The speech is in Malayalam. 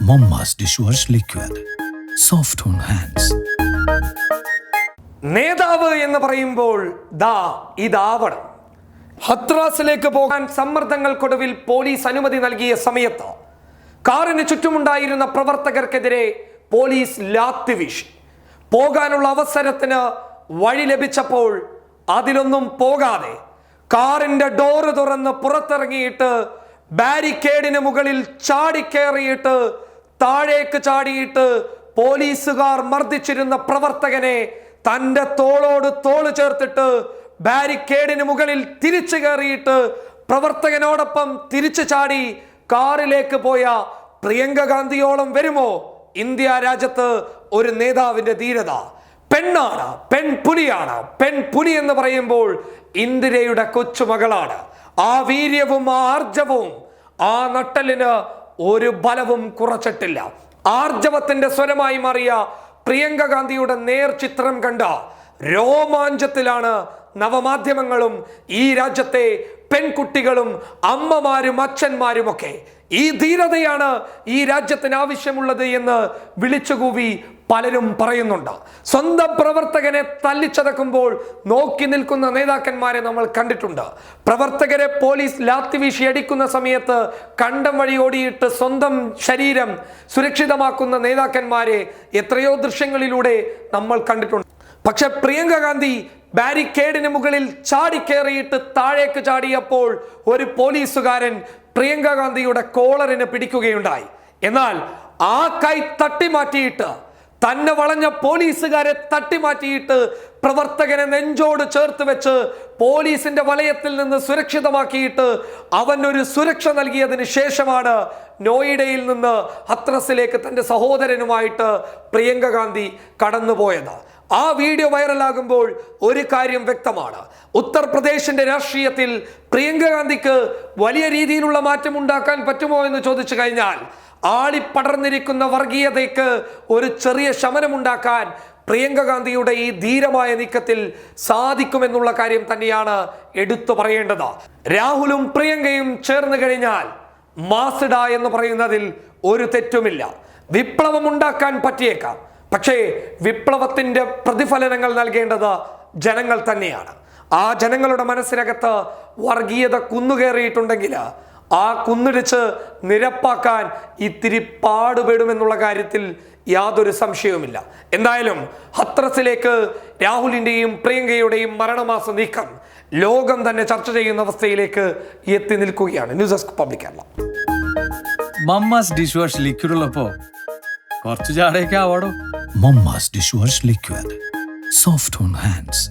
Momma's dishwash liquid soft on hands നേതാവ് എന്ന് പറയുമ്പോൾ ദാ ഇതാവണം ഹത്രാസിലേക്ക് പോകാൻ സമ്മർദ്ദങ്ങൾക്കൊടുവിൽ പോലീസ് അനുമതി നൽകിയ സമയത്ത് കാറിന് ചുറ്റുമുണ്ടായിരുന്ന പ്രവർത്തകർക്കെതിരെ പോലീസ് ലാത്തി വീശി. പോകാനുള്ള അവസരത്തിന് വഴി ലഭിച്ചപ്പോൾ അതിലൊന്നും പോകാതെ കാറിന്റെ ഡോറ് തുറന്ന് പുറത്തിറങ്ങിയിട്ട് ബാരിക്കേഡിന് മുകളിൽ ചാടിക്കേറിയിട്ട് താഴേക്ക് ചാടിയിട്ട് പോലീസുകാർ മർദ്ദിച്ചിരുന്ന പ്രവർത്തകനെ തന്റെ തോളോട് തോൾ ചേർത്തിട്ട് ബാരിക്കേഡിന് മുകളിൽ തിരിച്ചു കയറിയിട്ട് പ്രവർത്തകനോടൊപ്പം തിരിച്ചു ചാടി കാറിലേക്ക് പോയ പ്രിയങ്ക ഗാന്ധിയോളം വരുമോ? ഇന്ത്യ രാജ്യത്ത് ഒരു നേതാവിന്റെ ധീരത. പെണ്ണാണ് പെൺപുലിയാണ്. പെൺപുലി എന്ന് പറയുമ്പോൾ ഇന്ദിരയുടെ കൊച്ചുമകളാണ്. ആ വീര്യവും ആ ആർജവും ആ നട്ടലിന് ഒരു ബലവും കുറച്ചിട്ടില്ല. ആർജവത്തിന്റെ സ്വരമായി മാറിയ പ്രിയങ്ക ഗാന്ധിയുടെ നേർചിത്രം കണ്ട രോമാഞ്ചത്തിലാണ് നവമാധ്യമങ്ങളും ഈ രാജ്യത്തെ പെൺകുട്ടികളും അമ്മമാരും അച്ഛന്മാരും ഒക്കെ ഈ ധീരതയാണ് ഈ രാജ്യത്തിന് ആവശ്യമുള്ളത് എന്ന് വിളിച്ചുകൂവി പലരും പറയുന്നുണ്ട്. സ്വന്തം പ്രവർത്തകനെ തല്ലിച്ചതക്കുമ്പോൾ നോക്കി നിൽക്കുന്ന നേതാക്കന്മാരെ നമ്മൾ കണ്ടിട്ടുണ്ട്. പ്രവർത്തകരെ പോലീസ് ലാത്തി വീശി അടിക്കുന്ന സമയത്ത് കണ്ടം വഴി ഓടിയിട്ട് സ്വന്തം ശരീരം സുരക്ഷിതമാക്കുന്ന നേതാക്കന്മാരെ എത്രയോ ദൃശ്യങ്ങളിലൂടെ നമ്മൾ കണ്ടിട്ടുണ്ട്. പക്ഷെ പ്രിയങ്ക ഗാന്ധി ബാരിക്കേഡിന് മുകളിൽ ചാടിക്കേറിയിട്ട് താഴേക്ക് ചാടിയപ്പോൾ ഒരു പോലീസുകാരൻ പ്രിയങ്ക ഗാന്ധിയുടെ കോളറിന് പിടിക്കുകയുണ്ടായി. എന്നാൽ ആ കൈ തട്ടിമാറ്റിയിട്ട് തന്നെ വളഞ്ഞ പോലീസുകാരെ തട്ടിമാറ്റിയിട്ട് പ്രവർത്തകനെ നെഞ്ചോട് ചേർത്ത് വെച്ച് പോലീസിന്റെ വലയത്തിൽ നിന്ന് സുരക്ഷിതമാക്കിയിട്ട് അവൻ ഒരു സുരക്ഷ നൽകിയതിന് ശേഷമാണ് നോയിഡയിൽ നിന്ന് ഹത്രസിലേക്ക് തന്റെ സഹോദരനുമായിട്ട് പ്രിയങ്ക ഗാന്ധി കടന്നുപോയത്. ആ വീഡിയോ വൈറലാകുമ്പോൾ ഒരു കാര്യം വ്യക്തമാണ്. ഉത്തർപ്രദേശിന്റെ രാഷ്ട്രീയത്തിൽ പ്രിയങ്ക ഗാന്ധിക്ക് വലിയ രീതിയിലുള്ള മാറ്റം ഉണ്ടാക്കാൻ പറ്റുമോ എന്ന് ചോദിച്ചു കഴിഞ്ഞാൽ ആളിപ്പടർന്നിരിക്കുന്ന വർഗീയതയ്ക്ക് ഒരു ചെറിയ ശമനമുണ്ടാക്കാൻ പ്രിയങ്ക ഗാന്ധിയുടെ ഈ ധീരമായ നീക്കത്തിൽ സാധിക്കുമെന്നുള്ള കാര്യം തന്നെയാണ് എടുത്തു പറയേണ്ടത്. രാഹുലും പ്രിയങ്കയും ചേർന്ന് കഴിഞ്ഞാൽ മാസിഡ എന്ന് പറയുന്നതിൽ ഒരു തെറ്റുമില്ല. വിപ്ലവം ഉണ്ടാക്കാൻ പറ്റിയേക്കാം. പക്ഷേ വിപ്ലവത്തിന്റെ പ്രതിഫലനങ്ങൾ നൽകേണ്ടത് ജനങ്ങൾ തന്നെയാണ്. ആ ജനങ്ങളുടെ മനസ്സിനകത്ത് വർഗീയത കുന്നുകയറിയിട്ടുണ്ടെങ്കിൽ ആ കുന്നിടിച്ച് നിരപ്പാക്കാൻ ഇത്തിരി പാടുപെടുമെന്നുള്ള കാര്യത്തിൽ യാതൊരു സംശയവുമില്ല. എന്തായാലും ഹത്രസിലേക്ക് രാഹുലിന്റെയും പ്രിയങ്കയുടെയും മരണമാസ നീക്കം ലോകം തന്നെ ചർച്ച ചെയ്യുന്ന അവസ്ഥയിലേക്ക് എത്തി നിൽക്കുകയാണ്. News desk public Kerala. Momma's dish wash liquid ഉള്ളപ്പോ കുറച്ച് ചാടയൊക്കെ Mamma's dishwash liquid. Soft on hands.